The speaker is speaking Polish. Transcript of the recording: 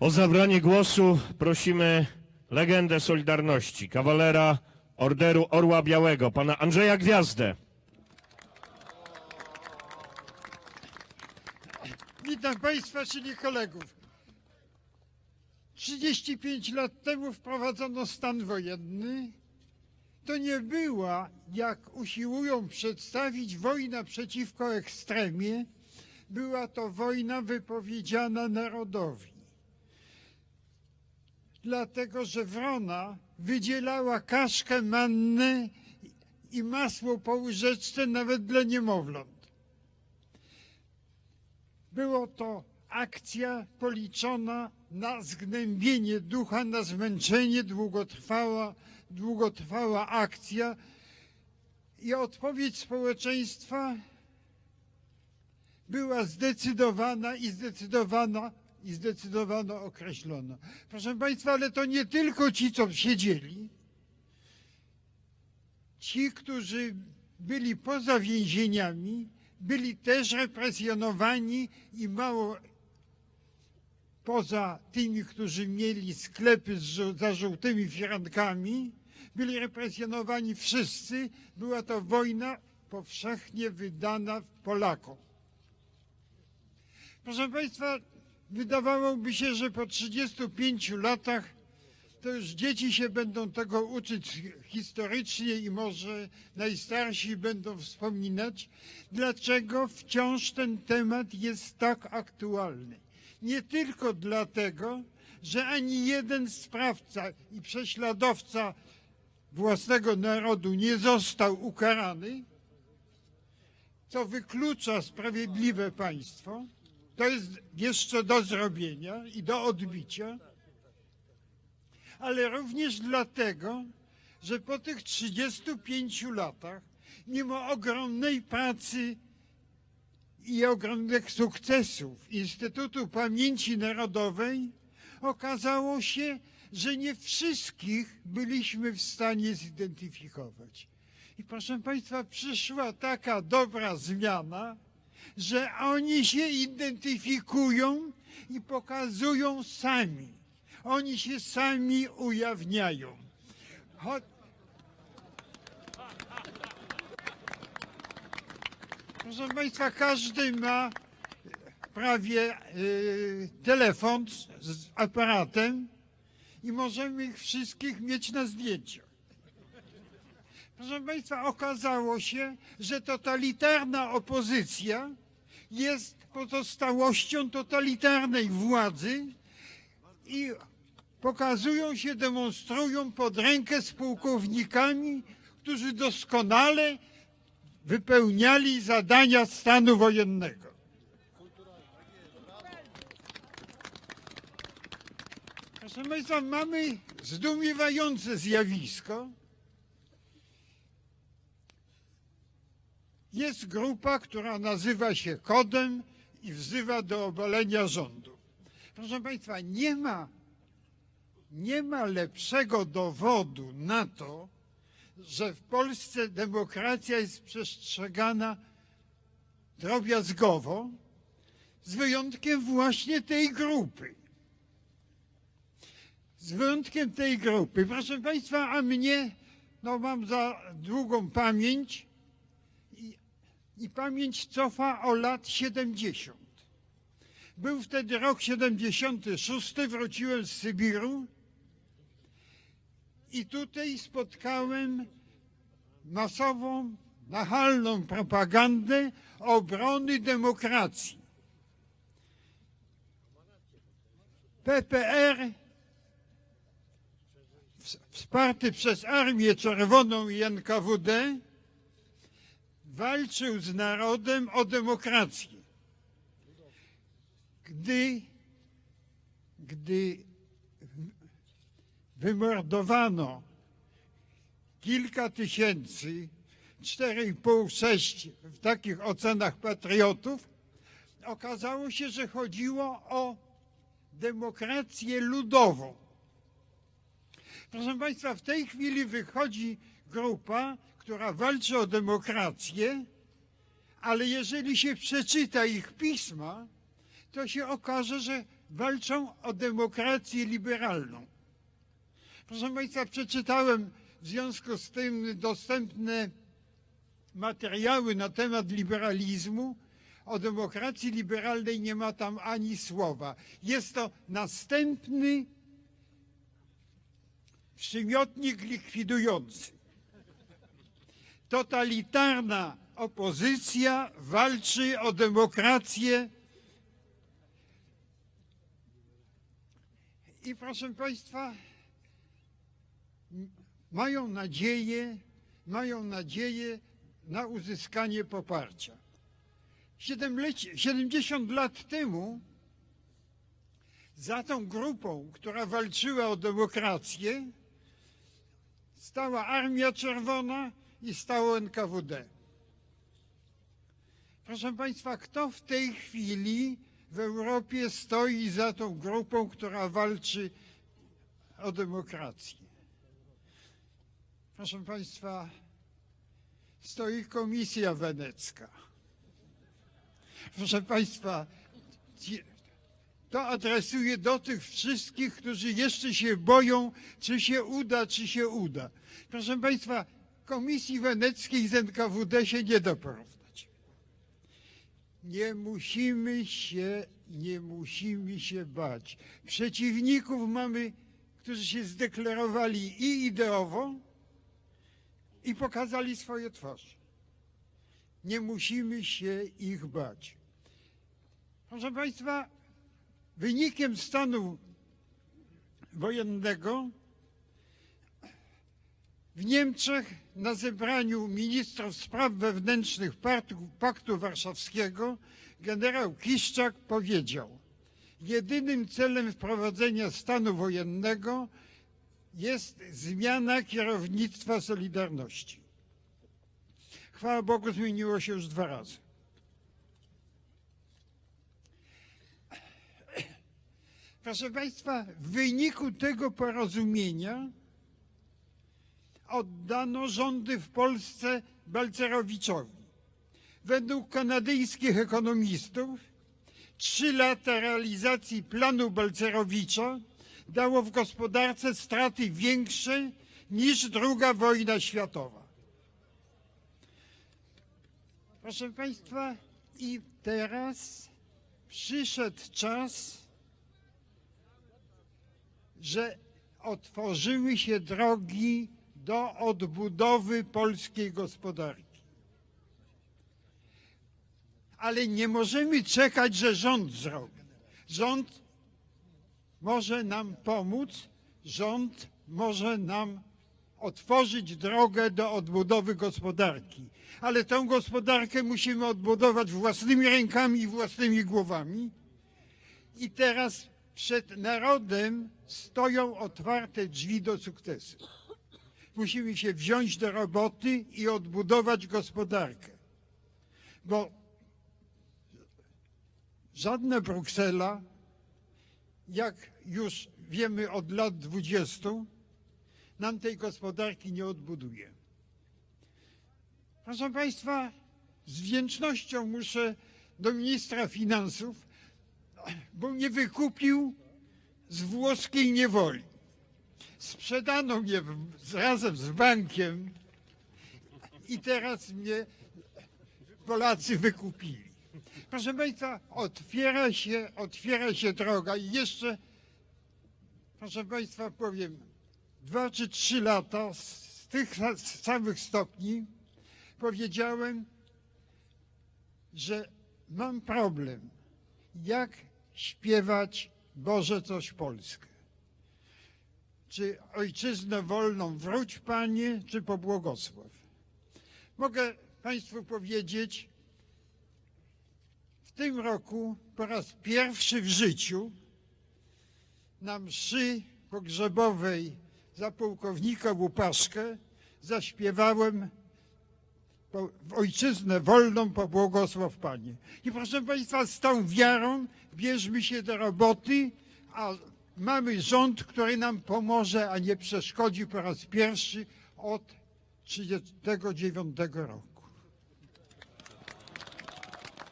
O zabranie głosu prosimy legendę Solidarności, kawalera Orderu Orła Białego, pana Andrzeja Gwiazdę. Witam Państwa, czyli kolegów. 35 lat temu wprowadzono stan wojenny. To nie była, jak usiłują przedstawić, wojna przeciwko ekstremie. Była to wojna wypowiedziana narodowi. Dlatego, że wrona wydzielała kaszkę mannę i masło po łyżeczce nawet dla niemowląt. Było to akcja policzona na zgnębienie ducha, na zmęczenie, długotrwała, długotrwała akcja i odpowiedź społeczeństwa była zdecydowana i zdecydowana i zdecydowana określona. Proszę Państwa, ale to nie tylko ci, co siedzieli, ci, którzy byli poza więzieniami, byli też represjonowani i mało poza tymi, którzy mieli sklepy z, za żółtymi firankami, byli represjonowani wszyscy. Była to wojna powszechnie wydana Polakom. Proszę Państwa, wydawałoby się, że po 35 latach to już dzieci się będą tego uczyć historycznie i może najstarsi będą wspominać, dlaczego wciąż ten temat jest tak aktualny. Nie tylko dlatego, że ani jeden sprawca i prześladowca własnego narodu nie został ukarany, co wyklucza sprawiedliwe państwo. To jest jeszcze do zrobienia i do odbicia ale również dlatego, że po tych 35 latach, mimo ogromnej pracy i ogromnych sukcesów Instytutu Pamięci Narodowej, okazało się, że nie wszystkich byliśmy w stanie zidentyfikować. I proszę Państwa, przyszła taka dobra zmiana, że oni się identyfikują i pokazują sami. Oni się sami ujawniają. Cho- Proszę Państwa, każdy ma prawie y, telefon z, z aparatem i możemy ich wszystkich mieć na zdjęciach. Proszę Państwa, okazało się, że totalitarna opozycja jest pozostałością totalitarnej władzy i pokazują się, demonstrują pod rękę z pułkownikami, którzy doskonale wypełniali zadania stanu wojennego. Proszę Państwa, mamy zdumiewające zjawisko. Jest grupa, która nazywa się Kodem i wzywa do obalenia rządu. Proszę Państwa, nie ma, nie ma lepszego dowodu na to, że w Polsce demokracja jest przestrzegana drobiazgowo, z wyjątkiem właśnie tej grupy. Z wyjątkiem tej grupy. Proszę Państwa, a mnie, no mam za długą pamięć i pamięć cofa o lat 70. Był wtedy rok 76, wróciłem z Sybiru i tutaj spotkałem masową, nachalną propagandę obrony demokracji. PPR ws- wsparty przez Armię Czerwoną i NKWD walczył z narodem o demokrację gdy, gdy wymordowano kilka tysięcy, 4,5-6 w takich ocenach patriotów, okazało się, że chodziło o demokrację ludową. Proszę Państwa, w tej chwili wychodzi grupa, która walczy o demokrację, ale jeżeli się przeczyta ich pisma, to się okaże, że walczą o demokrację liberalną. Proszę Państwa, przeczytałem w związku z tym dostępne materiały na temat liberalizmu. O demokracji liberalnej nie ma tam ani słowa. Jest to następny przymiotnik likwidujący. Totalitarna opozycja walczy o demokrację. I proszę Państwa, mają nadzieję, mają nadzieję na uzyskanie poparcia. Siedemlecie- 70 lat temu za tą grupą, która walczyła o demokrację, stała Armia Czerwona i stało NKWD. Proszę Państwa, kto w tej chwili w Europie stoi za tą grupą, która walczy o demokrację? Proszę Państwa, stoi Komisja Wenecka. Proszę Państwa, to adresuję do tych wszystkich, którzy jeszcze się boją, czy się uda, czy się uda. Proszę Państwa, Komisji Weneckiej z NKWD się nie da porównać. Nie musimy się, nie musimy się bać. Przeciwników mamy, którzy się zdeklarowali i ideowo, i pokazali swoje twarze. Nie musimy się ich bać. Proszę Państwa, wynikiem stanu wojennego w Niemczech na zebraniu ministrów spraw wewnętrznych Paktu, Warszawskiego generał Kiszczak powiedział: Jedynym celem wprowadzenia stanu wojennego jest zmiana kierownictwa Solidarności. Chwała Bogu, zmieniło się już dwa razy. Proszę Państwa, w wyniku tego porozumienia oddano rządy w Polsce Balcerowiczowi. Według kanadyjskich ekonomistów trzy lata realizacji planu Balcerowicza dało w gospodarce straty większe niż II wojna światowa. Proszę Państwa, i teraz przyszedł czas, że otworzyły się drogi do odbudowy polskiej gospodarki. Ale nie możemy czekać, że rząd zrobi. Rząd może nam pomóc, rząd może nam otworzyć drogę do odbudowy gospodarki. Ale tę gospodarkę musimy odbudować własnymi rękami i własnymi głowami. I teraz przed narodem stoją otwarte drzwi do sukcesu. Musimy się wziąć do roboty i odbudować gospodarkę. Bo żadna Bruksela, jak już wiemy od lat 20, nam tej gospodarki nie odbuduje. Proszę Państwa, z wdzięcznością muszę do ministra finansów, bo mnie wykupił z włoskiej niewoli. Sprzedano mnie w- razem z bankiem i teraz mnie Polacy wykupili. Proszę Państwa, otwiera się, otwiera się droga i jeszcze, proszę Państwa, powiem, dwa czy trzy lata z tych sa- samych stopni powiedziałem, że mam problem, jak śpiewać Boże coś Polskę. Czy ojczyznę wolną wróć, Panie, czy pobłogosław. Mogę Państwu powiedzieć, w tym roku po raz pierwszy w życiu na mszy pogrzebowej za pułkownika Łupaszkę zaśpiewałem w ojczyznę wolną pobłogosław Panie. I proszę Państwa, z tą wiarą bierzmy się do roboty, a mamy rząd, który nam pomoże, a nie przeszkodzi po raz pierwszy od 1939 roku.